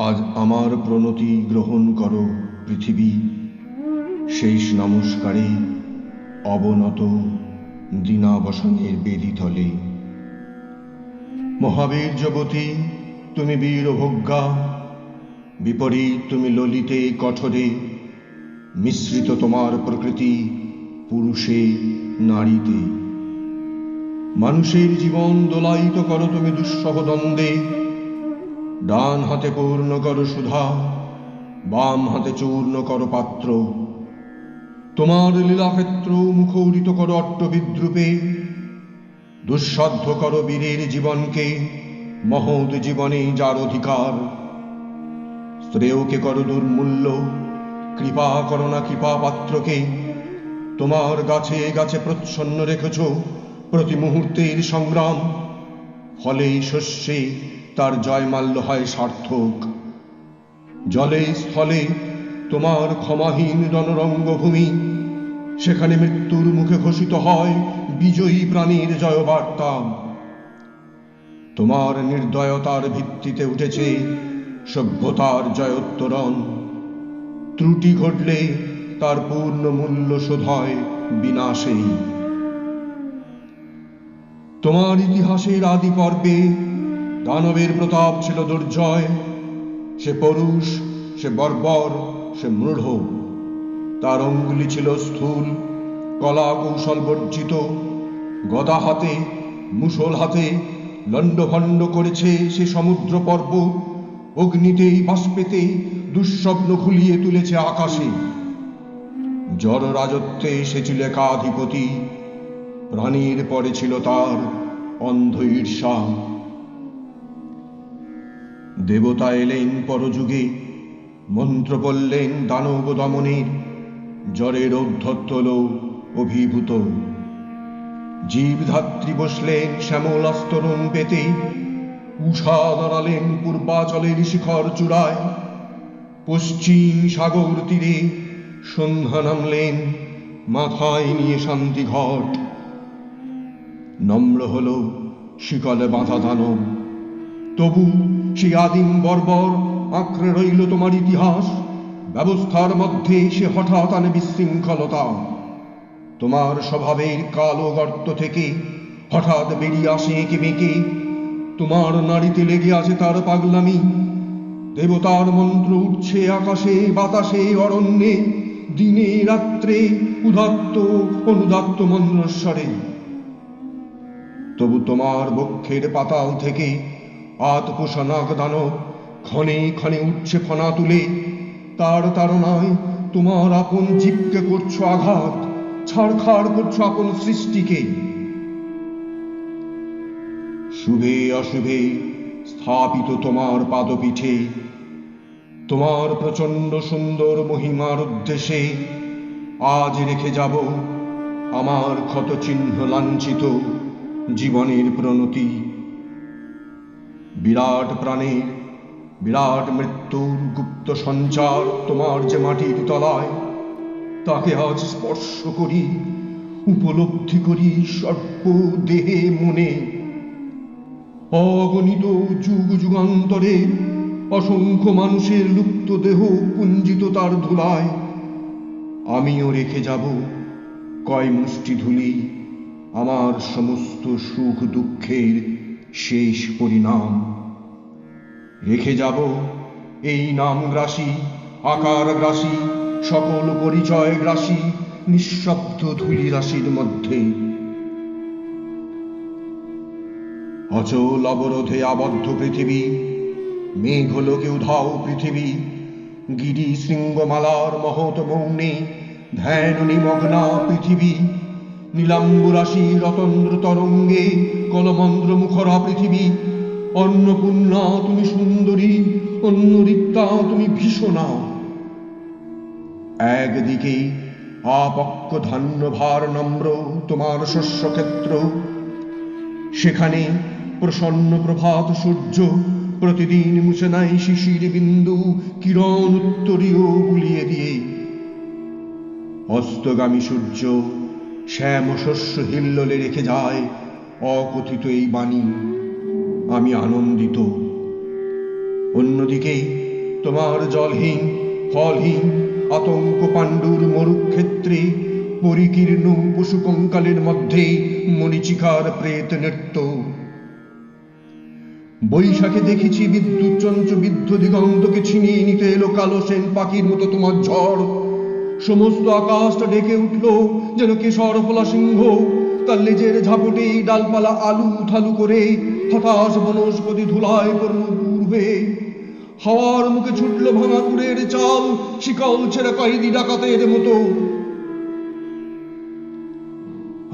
আজ আমার প্রণতি গ্রহণ করো, পৃথিবী। শেষ নমস্কারে অবনত দিনাবসানের বেদিতলে। মহাবীর জগতী তুমি বীরভোগ্যা বিপরীত তুমি ললিতে কঠোরে, মিশ্রিত তোমার প্রকৃতি পুরুষে নারীতে। মানুষের জীবন দোলায়িত করো তুমি দুঃসহ দ্বন্দ্বে ডান হাতে পূর্ণ কর সুধা, বাম হাতে চূর্ণ কর পাত্র। তোমার লীলাক্ষেত্র মুখরিত করো অট্টবিদ্রুপে দুঃসাধ্য করো বীরের জীবনকে, মহৎ জীবনে যার অধিকার। শ্রেয়কে কর দুর্মূল্য, কৃপা করো না কৃপা পাত্রকে। তোমার গাছে গাছে প্রচ্ছন্ন রেখেছ প্রতি মুহূর্তের সংগ্রাম, ফলে শস্যে তার জয়মাল্য হয় সার্থক। জলে, স্থলে তোমার ক্ষমাহীন রণরঙ্গভূমি সেখানে মৃত্যুর মুখে ঘোষিত হয় বিজয়ী প্রাণীর জয়বার্তা। তোমার নির্দয়তার ভিত্তিতে উঠেছে সভ্যতার জয়োত্তরণ। ত্রুটি ঘটলে তার পূর্ণ মূল্য শোধ হয় বিনাশেই তোমার ইতিহাসের আদি পর্বে দানবের প্রতাপ ছিল দুর্জয়। সে পরুষ, সে বর্বর, সে মূঢ়। তার অঙ্গুলি ছিল স্থূল কলা কৌশল বর্জিত। গদা হাতে মুসল হাতে লণ্ডভণ্ড করেছে সে সমুদ্র পর্বত। অগ্নিতে বাষ্পেতে দুঃস্বপ্ন খুলিয়ে তুলেছে আকাশে। জড় রাজত্বে সে ছিল একাধিপতি। প্রাণীর পরে ছিল তার অন্ধ ঈর্ষা। দেবতা এলেন পরযুগে, মন্ত্র বললেন দানব দমনের, জ্বরের ঔদ্ধত্যল অভিভূত। জীবধাত্রী বসলেন শ্যামল আস্তরণ পেতে উষা দাঁড়ালেন পূর্বাচলের শিখর চূড়ায়। পশ্চিম সাগর তীরে সন্ধ্যা নামলেন মাথায় নিয়ে শান্তি ঘট নম্র হল শিকলে বাঁধা দানব। তবু সেই আদিম বর্বর আঁকড়ে রইল তোমার ইতিহাস। ব্যবস্থার মধ্যে সে হঠাৎ আনে বিশৃঙ্খলতা। তোমার স্বভাবের কালো গর্ত থেকে হঠাৎ বেরিয়ে আসে এঁকে বেঁকে তোমার নাড়িতে লেগে আছে তার পাগলামি। দেবতার মন্ত্র উঠছে আকাশে, বাতাসে, অরণ্যে, দিনে, রাত্রে, উদাত্ত, অনুদাত্ত মন্ত্রস্বরে। তবু তোমার বক্ষের পাতাল থেকে আতপোষা নাগ দানব ক্ষণে ক্ষণে উঠছে ফনা তুলে। তার তাড়নায় তোমার আপন জীবকে করছ আঘাত ছাড়খাড় করছ আপন সৃষ্টিকে। শুভে অশুভে স্থাপিত তোমার পাদপীঠে, তোমার প্রচণ্ড সুন্দর মহিমার উদ্দেশ্যে আজ রেখে যাব আমার ক্ষত চিহ্ন লাঞ্ছিত জীবনের প্রণতি। বিরাট প্রাণের বিরাট মৃত্যুর গুপ্ত সঞ্চার তোমার যে মাটির তলায়, তাকে আজ স্পর্শ করি, উপলব্ধি করি সর্ব দেহে মনে। অগণিত যুগ যুগান্তরে অসংখ্য মানুষের লুপ্ত দেহ পুঞ্জিত তার ধুলায়, আমিও রেখে যাব কয় মুষ্টি ধুলি আমার সমস্ত সুখ দুঃখের শেষ পরিণাম। রেখে যাব এই নাম গ্রাসী আকার গ্রাসী সকল পরিচয় গ্রাসী নিঃশব্দ ধুলি রাশির মধ্যে। অচল অবরোধে আবদ্ধ পৃথিবী মেঘ হলো কেউ ধাও পৃথিবী, গিরি শৃঙ্গমালার মহৎ মৌনে, ধ্যান নিমগ্না পৃথিবী নীলাম্বুরাশি রতন্দ্র তরঙ্গে কলমন্দ্র মুখরা পৃথিবী। অন্নপূর্ণা, তুমি সুন্দরী অন্যরিক্তা তুমি ভীষণা। একদিকে আপক্ষ ধান্য ভার নম্র তোমার শস্যক্ষেত্র, সেখানে প্রসন্ন প্রভাত সূর্য প্রতিদিন মুছে নাই শিশির বিন্দু কিরণ উত্তরীয় বুলিয়ে দিয়ে। অস্তগামী সূর্য শ্যাম শস্য হিল্লোলে রেখে যায় অকথিত এই বাণী। আমি আনন্দিত। অন্যদিকে তোমার জলহীন, ফলহীন আতঙ্ক পাণ্ডুর মরুক্ষেত্রে পরিকীর্ণ পশু কঙ্কালের মধ্যে মরিচিকার প্রেত নৃত্য। বৈশাখে দেখেছি বিদ্যুৎ চঞ্চ বিদ্ধ দিগন্তকে ছিনিয়ে নিতে এলো কালো সেন পাখির মতো তোমার ঝড়। সমস্ত আকাশটা ডেকে উঠল, যেন কেশর ফলা সিংহ তার লেজের ঝাপটে ডালপালা আলু থালু করে হতাশ বনস্পতি ধুলায় পড়ল দূর হয়ে হাওয়ার মুখে ছুটল ভাঙা কুড়ের চাল, শিকল ছেড়ে কয়েদি ডাকাতের মতো।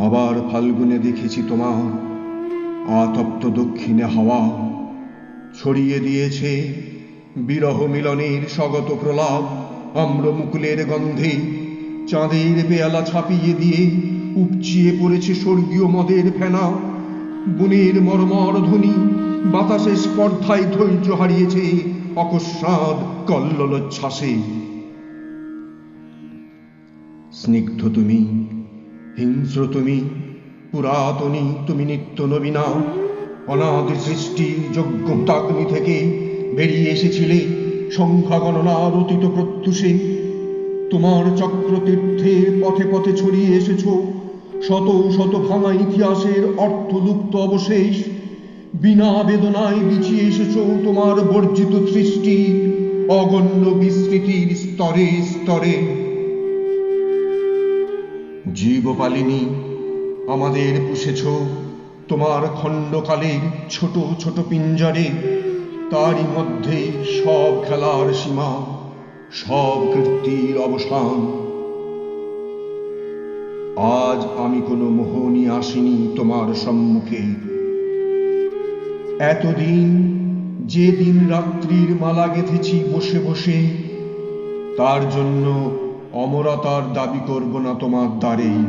আবার ফাল্গুনে দেখেছি তোমার আতপ্ত দক্ষিণে হাওয়া ছড়িয়ে দিয়েছে বিরহ মিলনের স্বগত প্রলাপ। আম্রমুকুলের গন্ধে চাঁদের পেয়ালা ছাপিয়ে দিয়ে উপচিয়ে পড়েছে স্বর্গীয় মদের ফেনা। বনের মর্মর ধ্বনি বাতাসে স্পর্ধায় ধৈর্য হারিয়েছে অকস্মাৎ কল্লোচ্ছ্বাসে স্নিগ্ধ তুমি, হিংস্র তুমি, পুরাতনী তুমি নিত্য নবীনা। অনাদি সৃষ্টির যোগ্যতাগ্নি থেকে বেরিয়ে এসেছিলে সংখ্যা গণনার অতীত প্রত্যুষে তোমার চক্রতীর্থের পথে পথে ছড়িয়ে এসেছ। শত শত ভাঙা ইতিহাসের অর্থলুপ্ত অবশেষ বিনা বেদনায় বিছিয়ে এসেছ তোমার বর্জিত সৃষ্টি অগণ্য বিস্মৃতির স্তরে স্তরে। জীবপালিনী, আমাদের পুষেছ তোমার খণ্ডকালের ছোট ছোট পিঞ্জরে। তারই মধ্যে সব খেলার সীমা, সব কীর্তির অবসান। আজ আমি কোনো মোহনী আসিনি তোমার সম্মুখে। এতদিন যে দিন রাত্রির মালা গেঁথেছি বসে বসে, তার জন্য অমরতার দাবি করব না তোমার দ্বারেই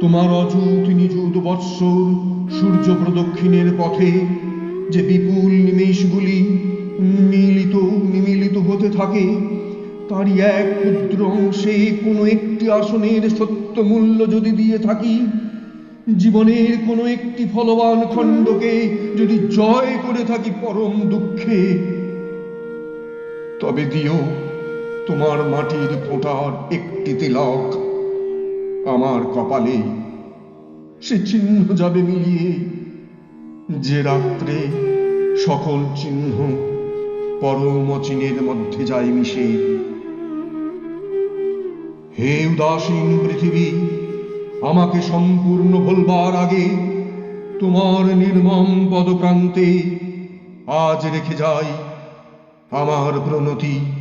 তোমার অযুত নিযুত বৎসর সূর্য প্রদক্ষিণের পথে যে বিপুল নিমেষগুলি মিলিত, নিমিলিত হতে থাকে, তারই এক ক্ষুদ্র অংশে কোনো একটি আসনের সত্য মূল্য যদি দিয়ে থাকি, জীবনের কোনো একটি ফলবান খণ্ডকে যদি জয় করে থাকি পরম দুঃখে, তবে দিও তোমার মাটির ফোঁটার একটি তিলক আমার কপালে। সে চিহ্ন যাবে মিলিয়ে যে রাত্রে সকল চিহ্ন পরম অচিনের মধ্যে যায় মিশে। হে উদাসীন পৃথিবী, আমাকে সম্পূর্ণ ভুলবার আগে তোমার নির্মম পদপ্রান্তে আজ রেখে যাই আমার প্রণতি।